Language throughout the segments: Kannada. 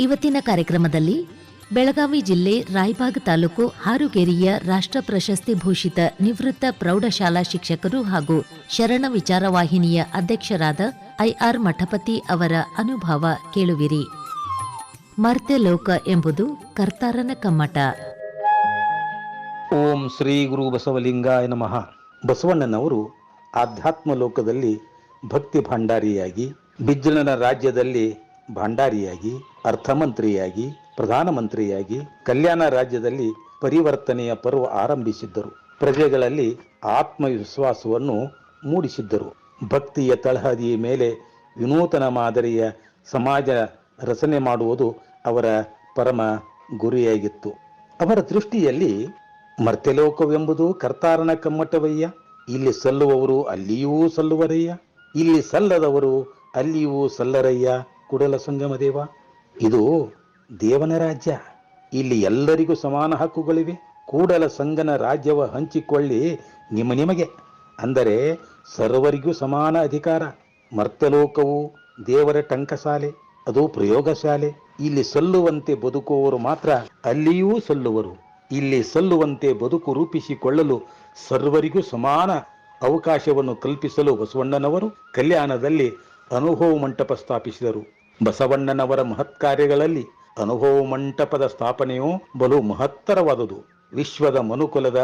ಇವತ್ತಿನ ಕಾರ್ಯಕ್ರಮದಲ್ಲಿ ಬೆಳಗಾವಿ ಜಿಲ್ಲೆ ರಾಯಬಾಗ್ ತಾಲೂಕು ಹಾರುಗೇರಿಯ ರಾಷ್ಟ್ರ ಪ್ರಶಸ್ತಿ ಭೂಷಿತ ನಿವೃತ್ತ ಪ್ರೌಢಶಾಲಾ ಶಿಕ್ಷಕರು ಹಾಗೂ ಶರಣ ವಿಚಾರವಾಹಿನಿಯ ಅಧ್ಯಕ್ಷರಾದ ಐಆರ್ ಮಠಪತಿ ಅವರ ಅನುಭವ ಕೇಳುವಿರಿ. ಮರ್ತ್ಯ ಲೋಕ ಎಂಬುದು ಕರ್ತಾರನ ಕಮ್ಮಟ. ಓಂ ಶ್ರೀ ಗುರು ಬಸವಲಿಂಗಾಯ ನಮಃ. ಬಸವಣ್ಣನವರು ಆಧ್ಯಾತ್ಮ ಲೋಕದಲ್ಲಿ ಭಕ್ತಿ ಭಂಡಾರಿಯಾಗಿ ಬಿಜ್ಜಲನ ರಾಜ್ಯದಲ್ಲಿ ಭಂಡಾರಿಯಾಗಿ, ಅರ್ಥಮಂತ್ರಿಯಾಗಿ, ಪ್ರಧಾನಮಂತ್ರಿಯಾಗಿ ಕಲ್ಯಾಣ ರಾಜ್ಯದಲ್ಲಿ ಪರಿವರ್ತನೆಯ ಪರ್ವ ಆರಂಭಿಸಿದ್ದರು. ಪ್ರಜೆಗಳಲ್ಲಿ ಆತ್ಮವಿಶ್ವಾಸವನ್ನು ಮೂಡಿಸಿದ್ದರು. ಭಕ್ತಿಯ ತಳಹದಿಯ ಮೇಲೆ ವಿನೂತನ ಮಾದರಿಯ ಸಮಾಜ ರಚನೆ ಮಾಡುವುದು ಅವರ ಪರಮ ಗುರಿಯಾಗಿತ್ತು. ಅವರ ದೃಷ್ಟಿಯಲ್ಲಿ ಮರ್ತ್ಯಲೋಕವೆಂಬುದು ಕರ್ತಾರನ ಕಮ್ಮಟವಯ್ಯ. ಇಲ್ಲಿ ಸಲ್ಲುವವರು ಅಲ್ಲಿಯೂ ಸಲ್ಲುವರಯ್ಯ. ಇಲ್ಲಿ ಸಲ್ಲದವರು ಅಲ್ಲಿಯೂ ಸಲ್ಲರಯ್ಯ. ಕುಡಲ ಸಂಗಮ ದೇವ. ಇದು ದೇವನ ರಾಜ್ಯ. ಇಲ್ಲಿ ಎಲ್ಲರಿಗೂ ಸಮಾನ ಹಕ್ಕುಗಳಿವೆ. ಕೂಡಲ ಸಂಗನ ರಾಜ್ಯವ ಹಂಚಿಕೊಳ್ಳಿ ನಿಮ್ಮ ನಿಮಗೆ. ಅಂದರೆ ಸರ್ವರಿಗೂ ಸಮಾನ ಅಧಿಕಾರ. ಮರ್ತಲೋಕವು ದೇವರ ಟಂಕಶಾಲೆ ಅದು ಪ್ರಯೋಗಶಾಲೆ. ಇಲ್ಲಿ ಸಲ್ಲುವಂತೆ ಬದುಕುವವರು ಮಾತ್ರ ಅಲ್ಲಿಯೂ ಸಲ್ಲುವರು. ಇಲ್ಲಿ ಸಲ್ಲುವಂತೆ ಬದುಕು ರೂಪಿಸಿಕೊಳ್ಳಲು ಸರ್ವರಿಗೂ ಸಮಾನ ಅವಕಾಶವನ್ನು ಕಲ್ಪಿಸಲು ಬಸವಣ್ಣನವರು ಕಲ್ಯಾಣದಲ್ಲಿ ಅನುಭವ ಮಂಟಪ ಸ್ಥಾಪಿಸಿದರು. ಬಸವಣ್ಣನವರ ಮಹತ್ ಕಾರ್ಯಗಳಲ್ಲಿ ಅನುಭವ ಮಂಟಪದ ಸ್ಥಾಪನೆಯು ಬಲು ಮಹತ್ತರವಾದುದು. ವಿಶ್ವದ ಮನುಕುಲದ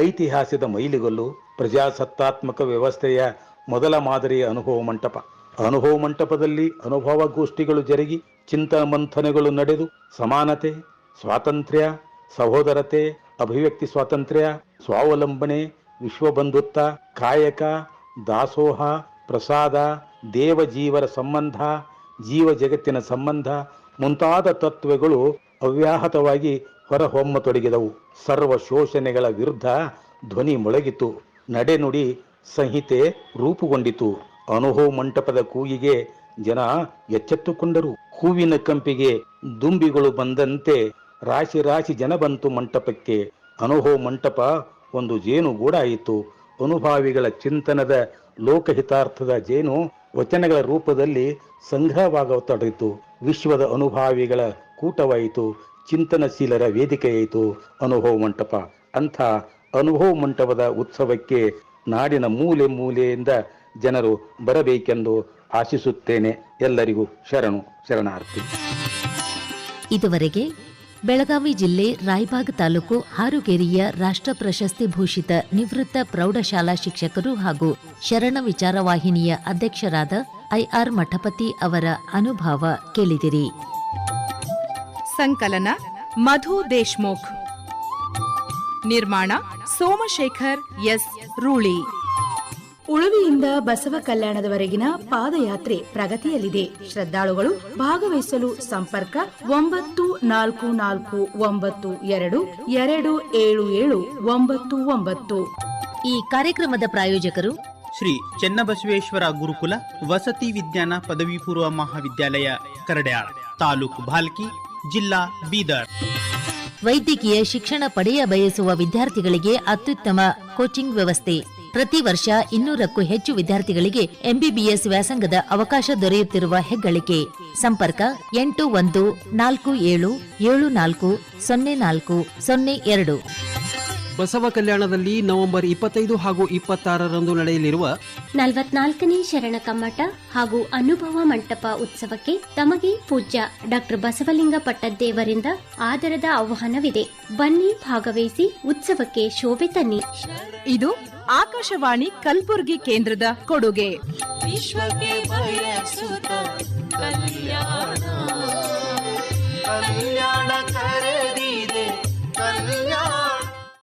ಐತಿಹಾಸಿಕ ಮೈಲಿಗಲ್ಲು ಪ್ರಜಾಸತ್ತಾತ್ಮಕ ವ್ಯವಸ್ಥೆಯ ಮೊದಲ ಮಾದರಿಯ ಅನುಭವ ಮಂಟಪ. ಅನುಭವ ಮಂಟಪದಲ್ಲಿ ಅನುಭವ ಗೋಷ್ಠಿಗಳು ಜರುಗಿ ಚಿಂತನ ಮಂಥನಗಳು ನಡೆದು ಸಮಾನತೆ, ಸ್ವಾತಂತ್ರ್ಯ, ಸಹೋದರತೆ, ಅಭಿವ್ಯಕ್ತಿ ಸ್ವಾತಂತ್ರ್ಯ, ಸ್ವಾವಲಂಬನೆ, ವಿಶ್ವಬಂಧುತ್ವ, ಕಾಯಕ, ದಾಸೋಹ, ಪ್ರಸಾದ, ದೇವಜೀವರ ಸಂಬಂಧ ಜೀವ ಜಗತ್ತಿನ ಸಂಬಂಧ ಮುಂತಾದ ತತ್ವಗಳು ಅವ್ಯಾಹತವಾಗಿ ಹೊರಹೊಮ್ಮತೊಡಗಿದವು. ಸರ್ವ ಶೋಷಣೆಗಳ ವಿರುದ್ಧ ಧ್ವನಿ ಮೊಳಗಿತು. ನಡೆನುಡಿ ಸಂಹಿತೆ ರೂಪುಗೊಂಡಿತು. ಅನುಹೋ ಮಂಟಪದ ಕೂಗಿಗೆ ಜನ ಎಚ್ಚೆತ್ತುಕೊಂಡರು. ಹೂವಿನ ಕಂಪಿಗೆ ದುಂಬಿಗಳು ಬಂದಂತೆ ರಾಶಿ ರಾಶಿ ಜನ ಬಂತು ಮಂಟಪಕ್ಕೆ. ಅನುಹೋ ಮಂಟಪ ಒಂದು ಜೇನು ಗೂಡಾಯಿತು. ಅನುಭಾವಿಗಳ ಚಿಂತನದ ಲೋಕಹಿತಾರ್ಥದ ಜೇನು ವಚನಗಳ ರೂಪದಲ್ಲಿ ಸಂಗ್ರಹವಾಗತೊಡಗಿತು ವಿಶ್ವದ ಅನುಭಾವಿಗಳ ಕೂಟವಾಯಿತು. ಚಿಂತನಶೀಲರ ವೇದಿಕೆಯಾಯಿತು. ಅನುಭವ ಮಂಟಪ. ಅಂಥ ಅನುಭವ ಮಂಟಪದ ಉತ್ಸವಕ್ಕೆ ನಾಡಿನ ಮೂಲೆ ಮೂಲೆಯಿಂದ ಜನರು ಬರಬೇಕೆಂದು ಆಶಿಸುತ್ತೇನೆ. ಎಲ್ಲರಿಗೂ ಶರಣು, ಶರಣಾರ್ಥಿ. ಇದುವರೆಗೆ ಬೆಳಗಾವಿ ಜಿಲ್ಲೆ ರಾಯಬಾಗ್ ತಾಲೂಕು ಹಾರುಗೇರಿಯ ರಾಷ್ಟ್ರ ಪ್ರಶಸ್ತಿ ಭೂಷಿತ ನಿವೃತ್ತ ಪ್ರೌಢಶಾಲಾ ಶಿಕ್ಷಕರು ಹಾಗೂ ಶರಣ ವಿಚಾರವಾಹಿನಿಯ ಅಧ್ಯಕ್ಷರಾದ ಐಆರ್ ಮಠಪತಿ ಅವರ ಅನುಭವ ಕೇಳಿದಿರಿ. ಸಂಕಲನ, ಮಧು ದೇಶ್ಮುಖ್. ನಿರ್ಮಾಣ ಸೋಮಶೇಖರ್ ಎಸ್ ರೂಳಿ. ಉಳುವಿಯಿಂದ ಬಸವ ಕಲ್ಯಾಣದವರೆಗಿನ ಪಾದಯಾತ್ರೆ ಪ್ರಗತಿಯಲ್ಲಿದೆ. ಶ್ರದ್ಧಾಳುಗಳು ಭಾಗವಹಿಸಲು ಸಂಪರ್ಕ ಒಂಬತ್ತು ನಾಲ್ಕು ನಾಲ್ಕು ಒಂಬತ್ತು ಎರಡು ಎರಡು ಏಳು ಏಳು ಒಂಬತ್ತು ಒಂಬತ್ತು. ಈ ಕಾರ್ಯಕ್ರಮದ ಪ್ರಾಯೋಜಕರು ಶ್ರೀ ಚೆನ್ನಬಸವೇಶ್ವರ ಗುರುಕುಲ ವಸತಿ ವಿಜ್ಞಾನ ಪದವಿ ಪೂರ್ವ ಮಹಾವಿದ್ಯಾಲಯ ಕರಡ್ಯಾಳ್ ತಾಲೂಕು ಭಾಲ್ಕಿ ಜಿಲ್ಲಾ ಬೀದರ್. ವೈದ್ಯಕೀಯ ಶಿಕ್ಷಣ ಪಡೆಯ ಬಯಸುವ ವಿದ್ಯಾರ್ಥಿಗಳಿಗೆ ಅತ್ಯುತ್ತಮ ಕೋಚಿಂಗ್ ವ್ಯವಸ್ಥೆ. ಪ್ರತಿ ವರ್ಷ ಇನ್ನೂರಕ್ಕೂ ಹೆಚ್ಚು ವಿದ್ಯಾರ್ಥಿಗಳಿಗೆ ಎಂಬಿಬಿಎಸ್ ವ್ಯಾಸಂಗದ ಅವಕಾಶ ದೊರೆಯುತ್ತಿರುವ ಹೆಗ್ಗಳಿಕೆ. ಸಂಪರ್ಕ ಎಂಟು ಒಂದು ನಾಲ್ಕು ಏಳು ಏಳು ನಾಲ್ಕು ಸೊನ್ನೆ ನಾಲ್ಕು ಸೊನ್ನೆ ಎರಡು. ಬಸವ ಕಲ್ಯಾಣದಲ್ಲಿ ನವೆಂಬರ್ ಇಪ್ಪತ್ತೈದು ಹಾಗೂ ಇಪ್ಪತ್ತಾರರಂದು ನಡೆಯಲಿರುವ ನಲವತ್ನಾಲ್ಕನೇ ಶರಣ ಕಮ್ಮಟ ಹಾಗೂ ಅನುಭವ ಮಂಟಪ ಉತ್ಸವಕ್ಕೆ ತಮಗೆ ಪೂಜ್ಯ ಡಾಕ್ಟರ್ ಬಸವಲಿಂಗ ಪಟ್ಟದ್ದೇವರಿಂದ ಆದರದ ಆಹ್ವಾನವಿದೆ. ಬನ್ನಿ ಭಾಗವಹಿಸಿ ಉತ್ಸವಕ್ಕೆ ಶೋಭೆ ತನ್ನಿ. ಇದು ಆಕಾಶವಾಣಿ ಕಲಬುರಗಿ ಕೇಂದ್ರದ ಕೊಡುಗೆ. ವಿಶ್ವಕ್ಕೆ ಕಲ್ಯಾಣ. ಕಲ್ಯಾಣ ಕರೆ